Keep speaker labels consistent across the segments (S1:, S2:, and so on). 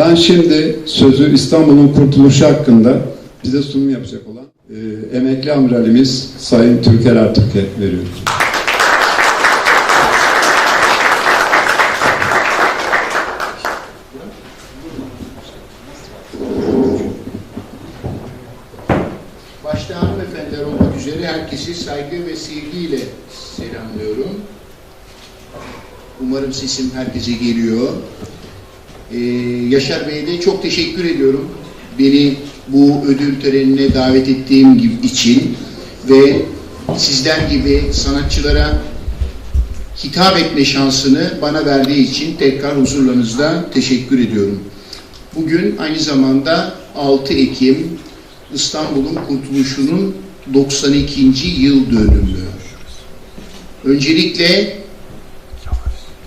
S1: Ben şimdi sözü İstanbul'un kurtuluşu hakkında bize sunum yapacak olan e, emekli amiralimiz Sayın Türker Ertürk'e veriyorum.
S2: Başta hanımefendiler olmak üzere herkesi saygı ve sevgiyle selamlıyorum. Umarım sesim herkese geliyor. Ee, Yaşar Bey'e de çok teşekkür ediyorum. Beni bu ödül törenine davet ettiğim gibi için ve sizler gibi sanatçılara hitap etme şansını bana verdiği için tekrar huzurlarınızda teşekkür ediyorum. Bugün aynı zamanda 6 Ekim İstanbul'un kurtuluşunun 92. yıl dönümü. Öncelikle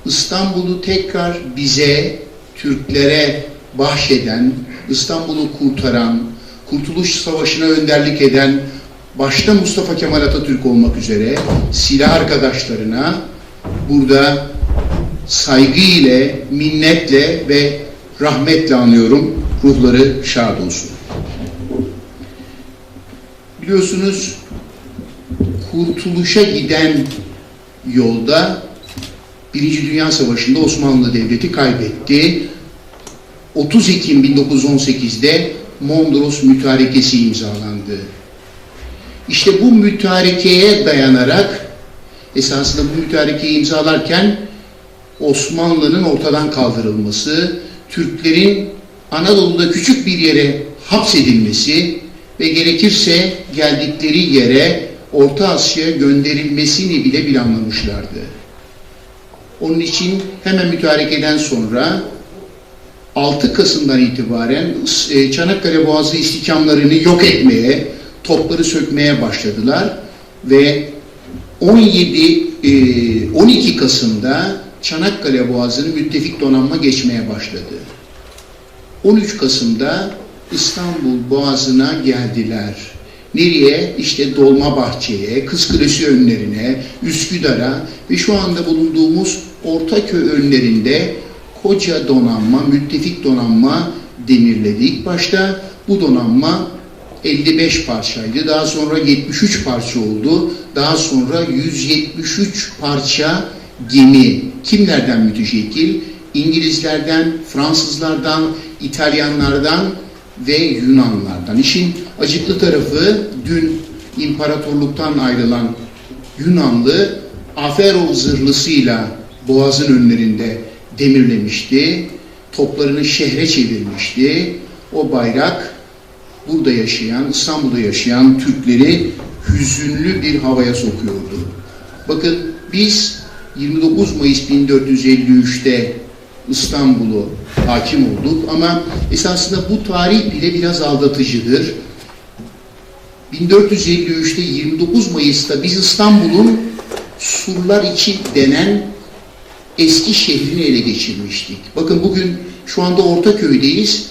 S2: İstanbul'u tekrar bize, Türklere bahşeden, İstanbul'u kurtaran, Kurtuluş Savaşı'na önderlik eden, başta Mustafa Kemal Atatürk olmak üzere silah arkadaşlarına burada saygı ile, minnetle ve rahmetle anıyorum. Ruhları şad olsun. Biliyorsunuz kurtuluşa giden yolda Birinci Dünya Savaşı'nda Osmanlı Devleti kaybetti. 30 Ekim 1918'de Mondros Mütarekesi imzalandı. İşte bu mütarekeye dayanarak esasında bu mütarekeyi imzalarken Osmanlı'nın ortadan kaldırılması, Türklerin Anadolu'da küçük bir yere hapsedilmesi ve gerekirse geldikleri yere Orta Asya'ya gönderilmesini bile planlamışlardı. Onun için hemen mütarekeden sonra 6 Kasım'dan itibaren e, Çanakkale Boğazı istikamlarını yok etmeye, topları sökmeye başladılar ve 17 e, 12 Kasım'da Çanakkale Boğazı'nı müttefik donanma geçmeye başladı. 13 Kasım'da İstanbul Boğazı'na geldiler. Nereye? İşte Dolmabahçe'ye, Kızkılesi önlerine, Üsküdar'a ve şu anda bulunduğumuz Ortaköy önlerinde koca donanma, müttefik donanma demirledi. İlk başta bu donanma 55 parçaydı. Daha sonra 73 parça oldu. Daha sonra 173 parça gemi. Kimlerden müteşekkil? İngilizlerden, Fransızlardan, İtalyanlardan ve Yunanlardan. İşin acıklı tarafı dün imparatorluktan ayrılan Yunanlı Aferov zırhlısıyla boğazın önlerinde demirlemişti. Toplarını şehre çevirmişti. O bayrak burada yaşayan, İstanbul'da yaşayan Türkleri hüzünlü bir havaya sokuyordu. Bakın biz 29 Mayıs 1453'te İstanbul'u hakim olduk ama esasında bu tarih bile biraz aldatıcıdır. 1453'te 29 Mayıs'ta biz İstanbul'un surlar içi denen eski şehrini ele geçirmiştik. Bakın bugün şu anda Ortaköy'deyiz.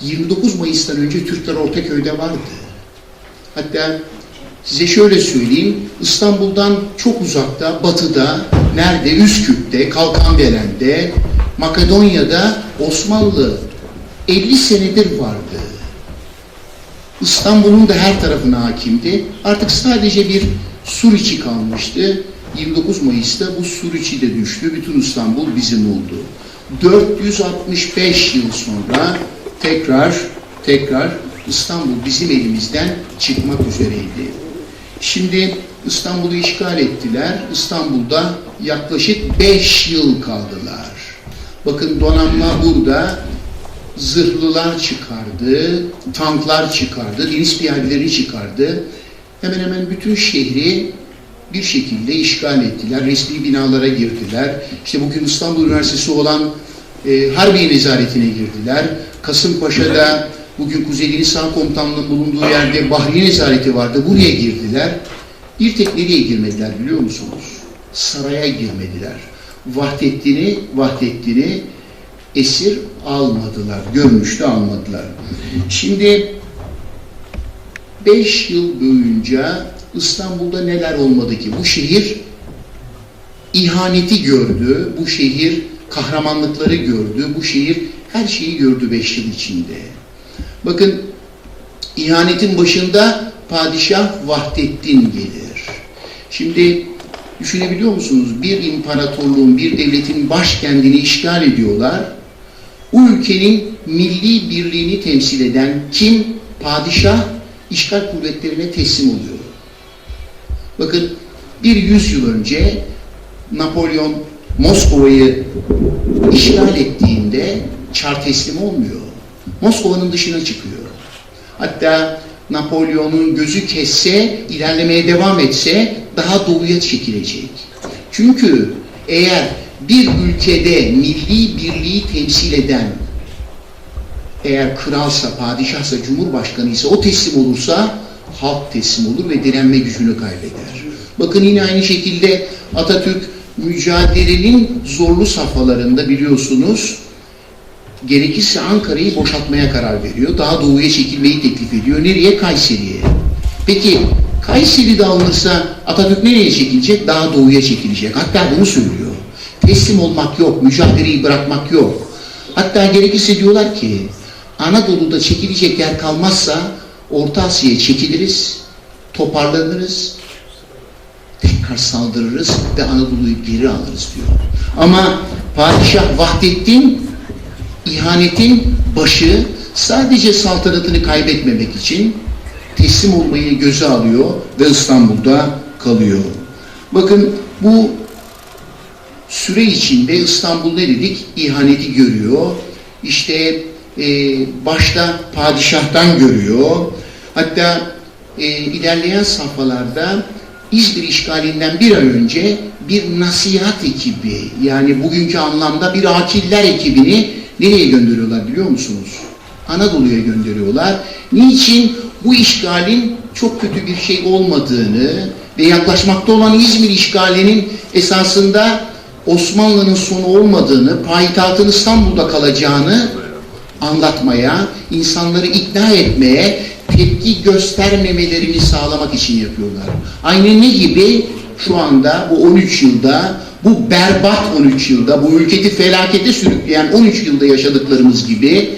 S2: 29 Mayıs'tan önce Türkler Ortaköy'de vardı. Hatta size şöyle söyleyeyim, İstanbul'dan çok uzakta, batıda, nerede? Üsküp'te, Kalkandelen'de, Makedonya'da Osmanlı 50 senedir vardı. İstanbul'un da her tarafına hakimdi. Artık sadece bir Suriçi kalmıştı. 29 Mayıs'ta bu Suriçi de düştü. Bütün İstanbul bizim oldu. 465 yıl sonra tekrar tekrar İstanbul bizim elimizden çıkmak üzereydi. Şimdi İstanbul'u işgal ettiler. İstanbul'da yaklaşık 5 yıl kaldılar. Bakın donanma burada zırhlılar çıkardı, tanklar çıkardı, deniz piyadeleri çıkardı. Hemen hemen bütün şehri bir şekilde işgal ettiler. Resmi binalara girdiler. İşte bugün İstanbul Üniversitesi olan e, Harbiye Nezaretine girdiler. Kasımpaşa'da bugün Kuzey Deniz Sağ Komutanlığı'nın bulunduğu yerde Bahriye Nezareti vardı. Buraya girdiler. Bir tek nereye girmediler biliyor musunuz? Saraya girmediler. Vahdettin'i, Vahdettin'i esir almadılar. Görmüştü almadılar. Şimdi 5 yıl boyunca İstanbul'da neler olmadı ki? Bu şehir ihaneti gördü, bu şehir kahramanlıkları gördü, bu şehir her şeyi gördü beş yıl içinde. Bakın ihanetin başında padişah Vahdettin gelir. Şimdi düşünebiliyor musunuz? Bir imparatorluğun, bir devletin başkentini işgal ediyorlar. Bu ülkenin milli birliğini temsil eden kim? Padişah işgal kuvvetlerine teslim oluyor. Bakın bir yüzyıl önce Napolyon Moskova'yı işgal ettiğinde çar teslim olmuyor. Moskova'nın dışına çıkıyor. Hatta Napolyon'un gözü kesse, ilerlemeye devam etse daha doğuya çekilecek. Çünkü eğer bir ülkede milli birliği temsil eden eğer kralsa, padişahsa, cumhurbaşkanı ise o teslim olursa halk teslim olur ve direnme gücünü kaybeder. Bakın yine aynı şekilde Atatürk mücadelenin zorlu safhalarında biliyorsunuz gerekirse Ankara'yı boşaltmaya karar veriyor. Daha doğuya çekilmeyi teklif ediyor. Nereye? Kayseri'ye. Peki Kayseri'de alınırsa Atatürk nereye çekilecek? Daha doğuya çekilecek. Hatta bunu söylüyor. Teslim olmak yok, mücadeleyi bırakmak yok. Hatta gerekirse diyorlar ki Anadolu'da çekilecek yer kalmazsa Orta Asya'ya çekiliriz, toparlanırız, tekrar saldırırız ve Anadolu'yu geri alırız diyor. Ama Padişah Vahdettin ihanetin başı sadece saltanatını kaybetmemek için teslim olmayı göze alıyor ve İstanbul'da kalıyor. Bakın bu süre içinde İstanbul ne dedik? İhaneti görüyor. İşte e, başta padişahtan görüyor. Hatta e, ilerleyen safhalarda İzmir işgalinden bir ay önce bir nasihat ekibi yani bugünkü anlamda bir akiller ekibini nereye gönderiyorlar biliyor musunuz? Anadolu'ya gönderiyorlar. Niçin? Bu işgalin çok kötü bir şey olmadığını ve yaklaşmakta olan İzmir işgalinin esasında Osmanlı'nın sonu olmadığını, payitahtın İstanbul'da kalacağını anlatmaya, insanları ikna etmeye, tepki göstermemelerini sağlamak için yapıyorlar. Aynı ne gibi? Şu anda bu 13 yılda, bu berbat 13 yılda, bu ülketi felakete sürükleyen 13 yılda yaşadıklarımız gibi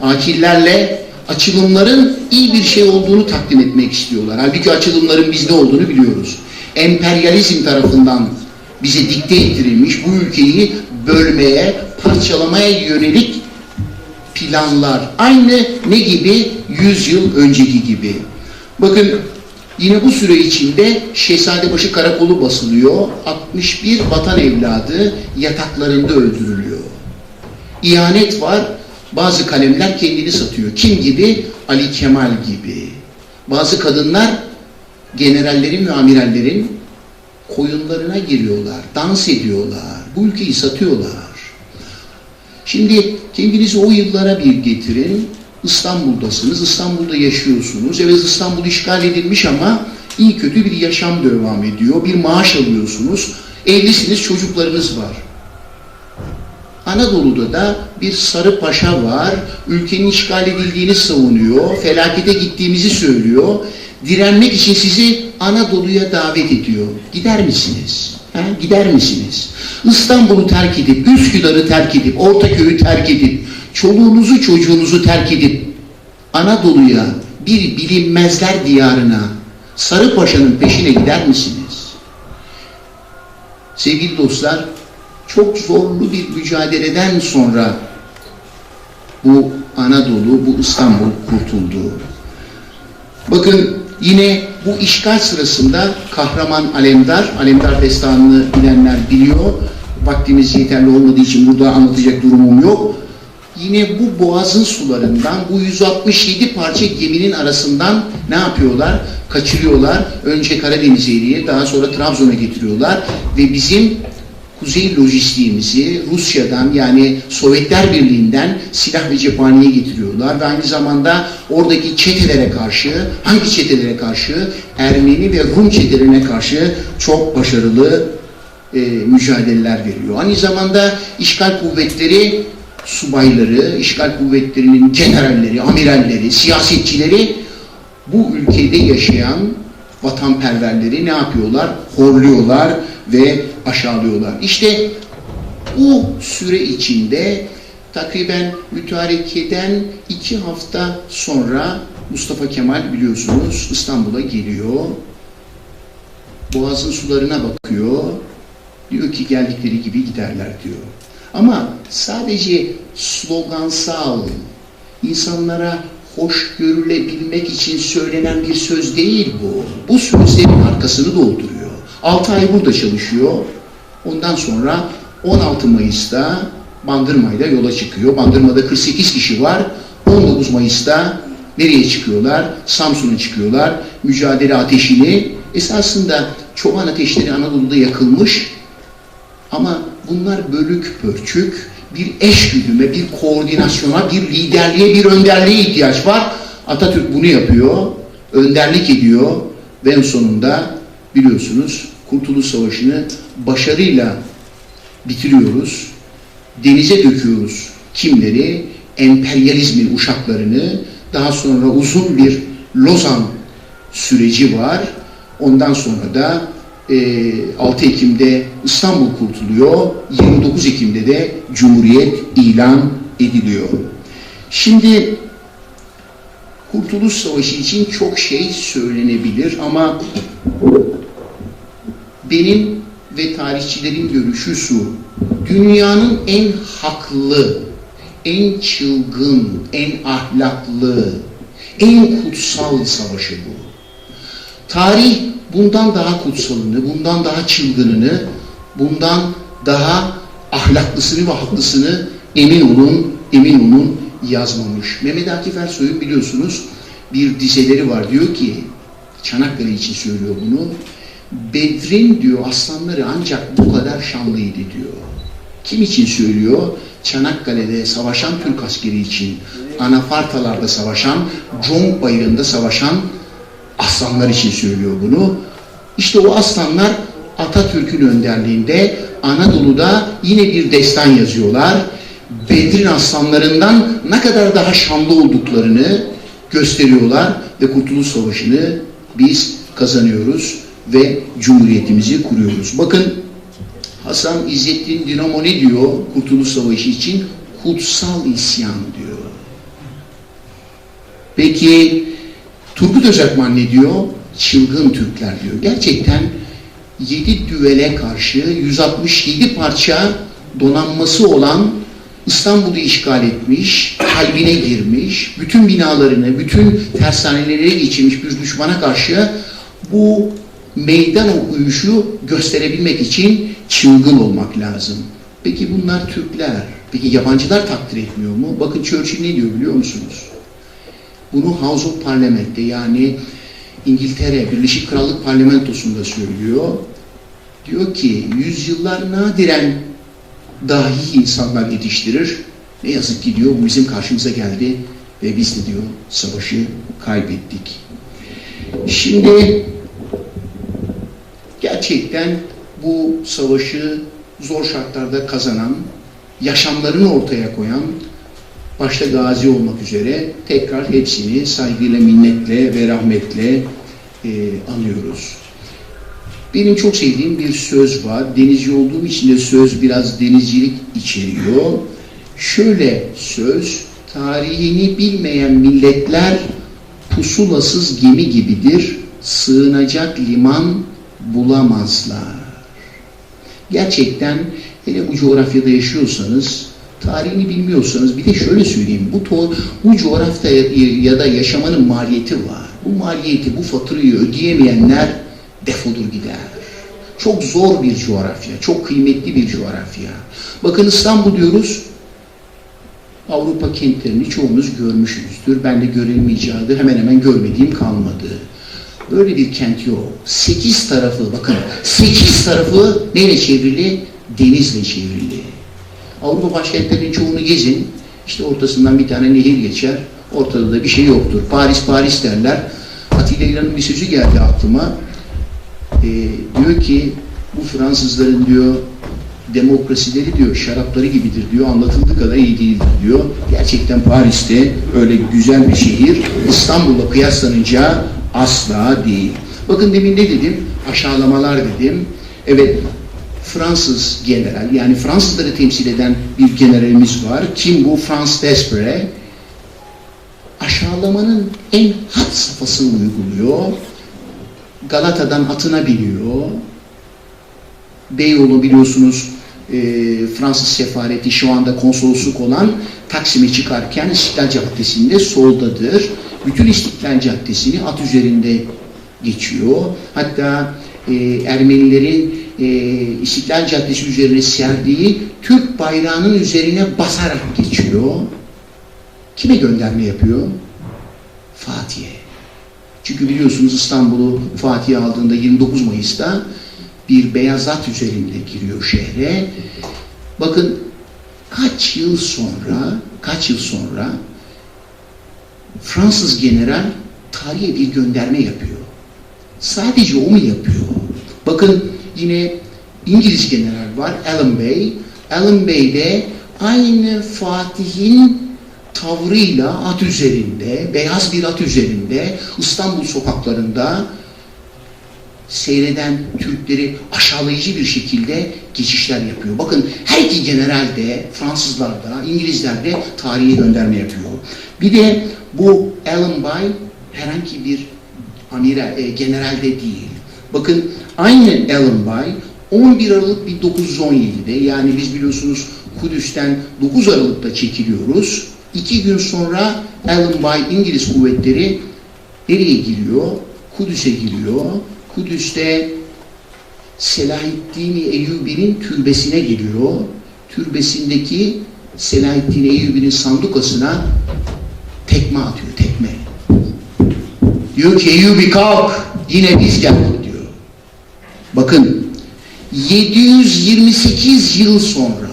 S2: akillerle açılımların iyi bir şey olduğunu takdim etmek istiyorlar. Halbuki açılımların bizde olduğunu biliyoruz. Emperyalizm tarafından bize dikte ettirilmiş bu ülkeyi bölmeye, parçalamaya yönelik planlar. Aynı ne gibi? 100 yıl önceki gibi. Bakın yine bu süre içinde Şehzadebaşı Karakolu basılıyor. 61 vatan evladı yataklarında öldürülüyor. İhanet var. Bazı kalemler kendini satıyor. Kim gibi? Ali Kemal gibi. Bazı kadınlar generallerin ve amirallerin koyunlarına giriyorlar, dans ediyorlar, bu ülkeyi satıyorlar. Şimdi kendinizi o yıllara bir getirin. İstanbul'dasınız, İstanbul'da yaşıyorsunuz. Evet İstanbul işgal edilmiş ama iyi kötü bir yaşam devam ediyor. Bir maaş alıyorsunuz. Evlisiniz, çocuklarınız var. Anadolu'da da bir sarı paşa var. Ülkenin işgal edildiğini savunuyor. Felakete gittiğimizi söylüyor. Direnmek için sizi Anadolu'ya davet ediyor. Gider misiniz? Ha? Gider misiniz? İstanbul'u terk edip, Üsküdar'ı terk edip, Ortaköy'ü terk edip, çoluğunuzu çocuğunuzu terk edip Anadolu'ya bir bilinmezler diyarına Sarıpaşa'nın peşine gider misiniz? Sevgili dostlar, çok zorlu bir mücadeleden sonra bu Anadolu, bu İstanbul kurtuldu. Bakın yine bu işgal sırasında kahraman Alemdar, Alemdar destanını bilenler biliyor. Vaktimiz yeterli olmadığı için burada anlatacak durumum yok. Yine bu boğazın sularından, bu 167 parça geminin arasından ne yapıyorlar? Kaçırıyorlar. Önce Karadeniz Eğri'ye, daha sonra Trabzon'a getiriyorlar. Ve bizim kuzey lojistiğimizi Rusya'dan yani Sovyetler Birliği'nden silah ve cephaneye getiriyorlar ve aynı zamanda oradaki çetelere karşı, hangi çetelere karşı? Ermeni ve Rum çetelerine karşı çok başarılı e, mücadeleler veriyor. Aynı zamanda işgal kuvvetleri subayları, işgal kuvvetlerinin generalleri, amiralleri, siyasetçileri bu ülkede yaşayan vatanperverleri ne yapıyorlar? Horluyorlar ve aşağılıyorlar. İşte bu süre içinde takriben mütarekeden iki hafta sonra Mustafa Kemal biliyorsunuz İstanbul'a geliyor. Boğazın sularına bakıyor. Diyor ki geldikleri gibi giderler diyor. Ama sadece slogansal, insanlara hoş görülebilmek için söylenen bir söz değil bu. Bu sözlerin arkasını dolduruyor. 6 ay burada çalışıyor. Ondan sonra 16 Mayıs'ta Bandırma'yla yola çıkıyor. Bandırma'da 48 kişi var. 19 Mayıs'ta nereye çıkıyorlar? Samsun'a çıkıyorlar. Mücadele ateşini esasında çoban ateşleri Anadolu'da yakılmış ama bunlar bölük pörçük, bir eş güdüme, bir koordinasyona, bir liderliğe, bir önderliğe ihtiyaç var. Atatürk bunu yapıyor, önderlik ediyor ve en sonunda biliyorsunuz Kurtuluş Savaşı'nı başarıyla bitiriyoruz. Denize döküyoruz kimleri? Emperyalizmin uşaklarını. Daha sonra uzun bir Lozan süreci var. Ondan sonra da 6 Ekim'de İstanbul kurtuluyor. 29 Ekim'de de Cumhuriyet ilan ediliyor. Şimdi Kurtuluş Savaşı için çok şey söylenebilir ama benim ve tarihçilerin görüşü şu. Dünyanın en haklı, en çılgın, en ahlaklı, en kutsal savaşı bu. Tarih bundan daha kutsalını, bundan daha çılgınını, bundan daha ahlaklısını ve haklısını emin olun, emin olun yazmamış. Mehmet Akif Ersoy'un biliyorsunuz bir dizeleri var. Diyor ki, Çanakkale için söylüyor bunu. Bedrin diyor aslanları ancak bu kadar şanlıydı diyor. Kim için söylüyor? Çanakkale'de savaşan Türk askeri için, Anafartalarda savaşan, Conk Bayırı'nda savaşan aslanlar için söylüyor bunu. İşte o aslanlar Atatürk'ün önderliğinde Anadolu'da yine bir destan yazıyorlar. Bedir'in aslanlarından ne kadar daha şanlı olduklarını gösteriyorlar ve Kurtuluş Savaşı'nı biz kazanıyoruz ve Cumhuriyetimizi kuruyoruz. Bakın Hasan İzzettin Dinamo ne diyor Kurtuluş Savaşı için? Kutsal isyan diyor. Peki Turgut Özakman ne diyor? Çılgın Türkler diyor. Gerçekten 7 düvele karşı 167 parça donanması olan İstanbul'u işgal etmiş, kalbine girmiş, bütün binalarını, bütün tersaneleri geçirmiş bir düşmana karşı bu meydan okuyuşu gösterebilmek için çılgın olmak lazım. Peki bunlar Türkler, peki yabancılar takdir etmiyor mu? Bakın Churchill ne diyor biliyor musunuz? Bunu House of Parliament'te yani İngiltere, Birleşik Krallık Parlamentosu'nda söylüyor. Diyor ki yüzyıllar nadiren dahi insanlar yetiştirir. Ne yazık ki diyor bu bizim karşımıza geldi ve biz de diyor savaşı kaybettik. Şimdi gerçekten bu savaşı zor şartlarda kazanan, yaşamlarını ortaya koyan, başta gazi olmak üzere tekrar hepsini saygıyla, minnetle ve rahmetle e, anıyoruz. Benim çok sevdiğim bir söz var. Denizci olduğum için de söz biraz denizcilik içeriyor. Şöyle söz, tarihini bilmeyen milletler pusulasız gemi gibidir, sığınacak liman bulamazlar. Gerçekten hele bu coğrafyada yaşıyorsanız, tarihini bilmiyorsanız bir de şöyle söyleyeyim, bu, to, bu coğrafyada ya da yaşamanın maliyeti var. Bu maliyeti, bu faturayı ödeyemeyenler defolur gider. Çok zor bir coğrafya, çok kıymetli bir coğrafya. Bakın İstanbul diyoruz, Avrupa kentlerini çoğumuz görmüşüzdür. Ben de görelim icadı hemen hemen görmediğim kalmadı. Böyle bir kent yok. Sekiz tarafı, bakın sekiz tarafı neyle çevrili? Denizle çevrili. Avrupa başkentlerinin çoğunu gezin. İşte ortasından bir tane nehir geçer. Ortada da bir şey yoktur. Paris Paris derler. Atilla İlhan'ın bir sözü geldi aklıma. Ee, diyor ki bu Fransızların diyor demokrasileri diyor şarapları gibidir diyor anlatıldığı kadar iyi değildir diyor. Gerçekten Paris'te öyle güzel bir şehir İstanbul'la kıyaslanınca asla değil. Bakın demin ne dedim? Aşağılamalar dedim. Evet Fransız general, yani Fransızları temsil eden bir generalimiz var. Kim bu? Frans Desprez. Aşağılamanın en had safhasını uyguluyor. Galata'dan atına biniyor. Beyoğlu biliyorsunuz e, Fransız sefareti şu anda konsolosluk olan Taksim'e çıkarken İstiklal Caddesi'nde soldadır. Bütün İstiklal Caddesi'ni at üzerinde geçiyor. Hatta e, Ermenilerin e, İstiklal Caddesi üzerine serdiği Türk bayrağının üzerine basarak geçiyor. Kime gönderme yapıyor? Fatih'e. Çünkü biliyorsunuz İstanbul'u Fatih aldığında 29 Mayıs'ta bir beyaz at üzerinde giriyor şehre. Bakın kaç yıl sonra, kaç yıl sonra Fransız general tarihe bir gönderme yapıyor. Sadece o mu yapıyor? Bakın yine İngiliz general var, Allen Bey. Allen Bey de aynı Fatih'in tavrıyla at üzerinde, beyaz bir at üzerinde İstanbul sokaklarında seyreden Türkleri aşağılayıcı bir şekilde geçişler yapıyor. Bakın her iki general de Fransızlar da İngilizler de tarihe gönderme yapıyor. Bir de bu Allen Bay herhangi bir amiral, e, general de değil. Bakın aynı Allen Bay 11 Aralık 1917'de yani biz biliyorsunuz Kudüs'ten 9 Aralık'ta çekiliyoruz. İki gün sonra Allen Bay İngiliz kuvvetleri nereye giriyor? Kudüs'e giriyor. Kudüs'te Selahaddin Eyyubi'nin türbesine giriyor. Türbesindeki Selahaddin Eyyubi'nin sandukasına tekme atıyor, tekme. Diyor ki Eyyubi kalk, yine biz geldik. Bakın 728 yıl sonra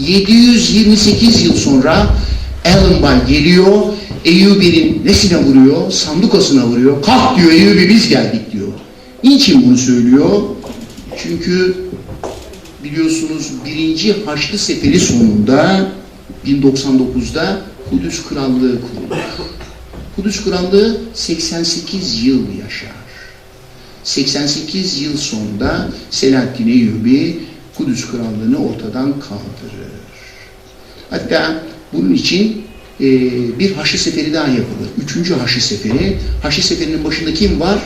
S2: 728 yıl sonra Allen Bay geliyor Eyyubi'nin nesine vuruyor? Sandukasına vuruyor. Kalk diyor Eyyubi biz geldik diyor. Niçin bunu söylüyor? Çünkü biliyorsunuz birinci Haçlı Seferi sonunda 1099'da Kudüs Krallığı kurulur. Kudüs Krallığı 88 yıl yaşar. 88 yıl sonunda Selahaddin Eyyubi Kudüs Krallığı'nı ortadan kaldırır. Hatta bunun için e, bir Haçlı Seferi daha yapılır. Üçüncü Haçlı Seferi. Haçlı Seferi'nin başında kim var?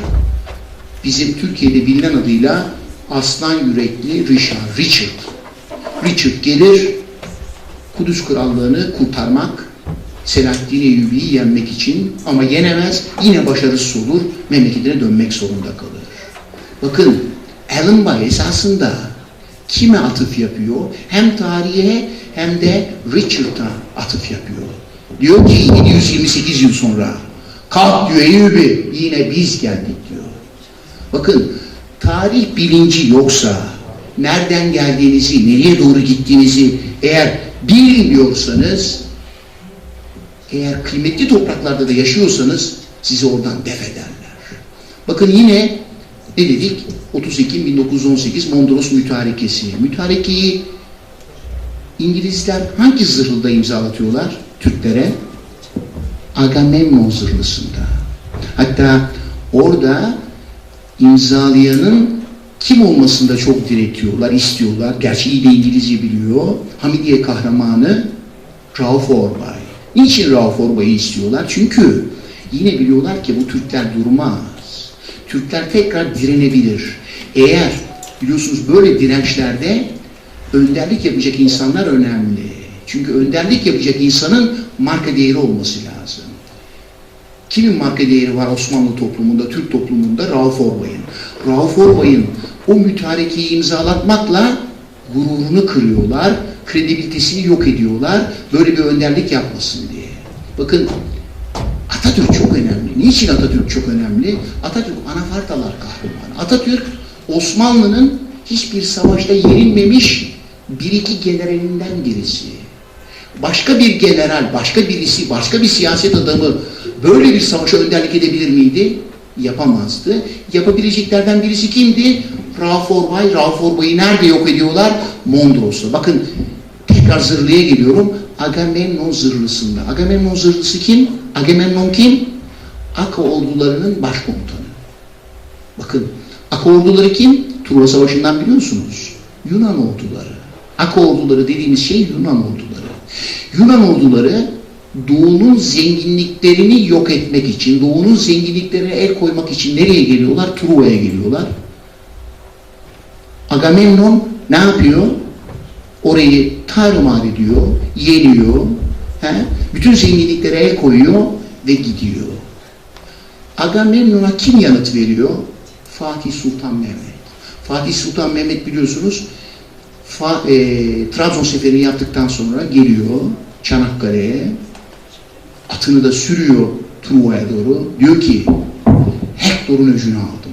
S2: Bizim Türkiye'de bilinen adıyla Aslan Yürekli Richard. Richard. Richard gelir Kudüs Krallığı'nı kurtarmak, Selahaddin Eyyubi'yi yenmek için ama yenemez, yine başarısız olur, memleketine dönmek zorunda kalır. Bakın, Allen Bay esasında kime atıf yapıyor? Hem tarihe hem de Richard'a atıf yapıyor. Diyor ki 728 yıl sonra, kalk diyor Eyyubi, yine biz geldik diyor. Bakın, tarih bilinci yoksa, nereden geldiğinizi, nereye doğru gittiğinizi eğer bilmiyorsanız, eğer kıymetli topraklarda da yaşıyorsanız sizi oradan def ederler. Bakın yine ne dedik? 30 Ekim 1918 Mondros Mütarekesi. Mütarekeyi İngilizler hangi zırhlıda imzalatıyorlar Türklere? Agamemnon zırhlısında. Hatta orada imzalayanın kim olmasında çok diretiyorlar, istiyorlar. Gerçi iyi de İngilizce biliyor. Hamidiye kahramanı Rauf Orbay. Niçin Rauf Orbay'ı istiyorlar? Çünkü yine biliyorlar ki bu Türkler durmaz. Türkler tekrar direnebilir. Eğer biliyorsunuz böyle dirençlerde önderlik yapacak insanlar önemli. Çünkü önderlik yapacak insanın marka değeri olması lazım. Kimin marka değeri var Osmanlı toplumunda, Türk toplumunda? Rauf Orbay'ın. Rauf Orbay'ın o mütarekeyi imzalatmakla gururunu kırıyorlar, kredibilitesini yok ediyorlar, böyle bir önderlik yapmasın diye. Bakın Atatürk çok önemli. Niçin Atatürk çok önemli? Atatürk anafartalar kahramanı. Atatürk Osmanlı'nın hiçbir savaşta yenilmemiş bir iki generalinden birisi. Başka bir general, başka birisi, başka bir siyaset adamı böyle bir savaşa önderlik edebilir miydi? Yapamazdı. Yapabileceklerden birisi kimdi? Rauf Orbay. Rauf Orbay'ı nerede yok ediyorlar? Mondros'ta. Bakın tekrar zırhlıya geliyorum. Agamemnon zırhlısında. Agamemnon zırhlısı kim? Agamemnon kim? Aka ordularının başkomutanı. Bakın Aka orduları kim? Truva Savaşı'ndan biliyorsunuz. Yunan orduları. Ak orduları dediğimiz şey Yunan orduları. Yunan orduları Doğu'nun zenginliklerini yok etmek için, Doğu'nun zenginliklerine el koymak için nereye geliyorlar? Truva'ya geliyorlar. Agamemnon ne yapıyor? Orayı tarumar ediyor, yeniyor. He? Bütün zenginliklere el koyuyor ve gidiyor. Agamemnon'a kim yanıt veriyor? Fatih Sultan Mehmet. Fatih Sultan Mehmet biliyorsunuz Fa, e, Trabzon seferini yaptıktan sonra geliyor Çanakkale'ye. Atını da sürüyor Truva'ya doğru. Diyor ki Hektor'un öcünü aldım.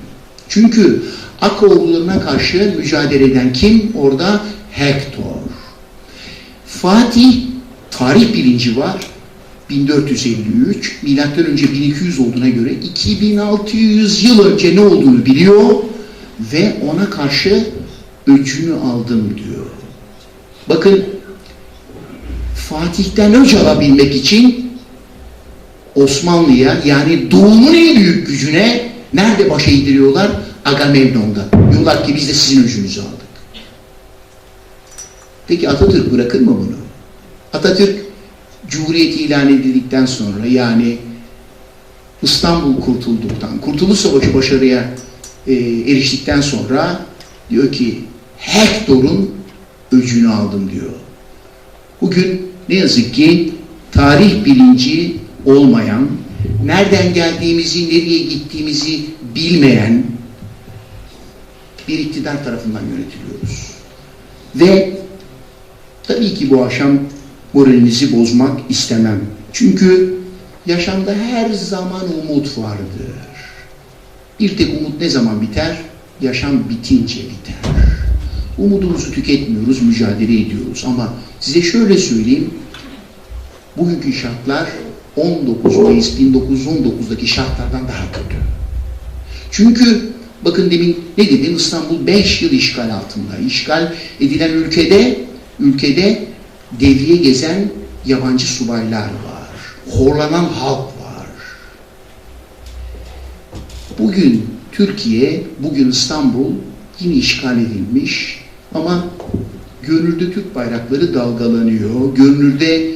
S2: Çünkü Ak ordularına karşı mücadele eden kim? Orada Hektor. Fatih tarih bilinci var. 1453, milattan önce 1200 olduğuna göre 2600 yıl önce ne olduğunu biliyor ve ona karşı öcünü aldım diyor. Bakın Fatih'ten öc alabilmek için Osmanlı'ya yani Doğu'nun en büyük gücüne nerede başa eğdiriyorlar? Agamemnon'da. Diyorlar ki biz de sizin öcünüzü aldık. Peki Atatürk bırakır mı bunu? Atatürk Cumhuriyeti ilan edildikten sonra yani İstanbul kurtulduktan, Kurtuluş Savaşı başarıya e, eriştikten sonra diyor ki Hektor'un öcünü aldım diyor. Bugün ne yazık ki tarih bilinci olmayan, nereden geldiğimizi, nereye gittiğimizi bilmeyen bir iktidar tarafından yönetiliyoruz. Ve tabii ki bu akşam moralinizi bozmak istemem. Çünkü yaşamda her zaman umut vardır. Bir tek umut ne zaman biter? Yaşam bitince biter. Umudumuzu tüketmiyoruz, mücadele ediyoruz. Ama size şöyle söyleyeyim, bugünkü şartlar 19 Mayıs 1919'daki şartlardan daha kötü. Çünkü bakın demin ne dedim İstanbul 5 yıl işgal altında. İşgal edilen ülkede ülkede devriye gezen yabancı subaylar var. Horlanan halk var. Bugün Türkiye, bugün İstanbul yine işgal edilmiş ama gönülde Türk bayrakları dalgalanıyor. Gönülde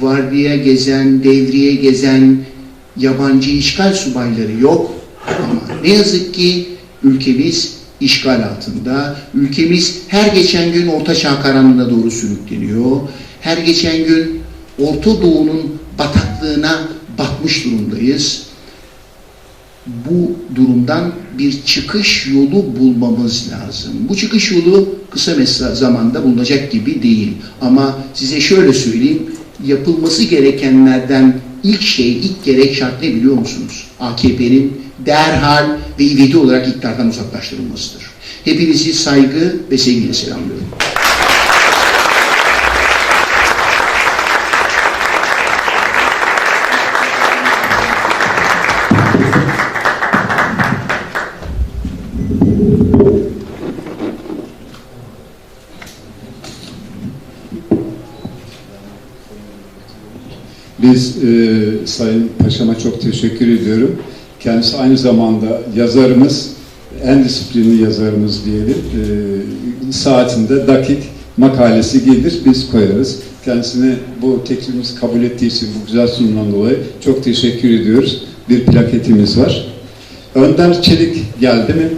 S2: vardiya gezen, devriye gezen yabancı işgal subayları yok. Ama ne yazık ki ülkemiz işgal altında. Ülkemiz her geçen gün Orta Çağ karanlığına doğru sürükleniyor. Her geçen gün Orta Doğu'nun bataklığına batmış durumdayız. Bu durumdan bir çıkış yolu bulmamız lazım. Bu çıkış yolu kısa zamanda bulunacak gibi değil. Ama size şöyle söyleyeyim, yapılması gerekenlerden ilk şey, ilk gerek şart ne biliyor musunuz? AKP'nin derhal ve ivedi olarak iktidardan uzaklaştırılmasıdır. Hepinizi saygı ve sevgiyle selamlıyorum.
S1: Biz e, Sayın Paşam'a çok teşekkür ediyorum. Kendisi aynı zamanda yazarımız, en disiplinli yazarımız diyelim. E, saatinde dakik makalesi gelir, biz koyarız. Kendisine bu teklifimizi kabul ettiği için bu güzel sunumdan dolayı çok teşekkür ediyoruz. Bir plaketimiz var. Önder Çelik geldi mi?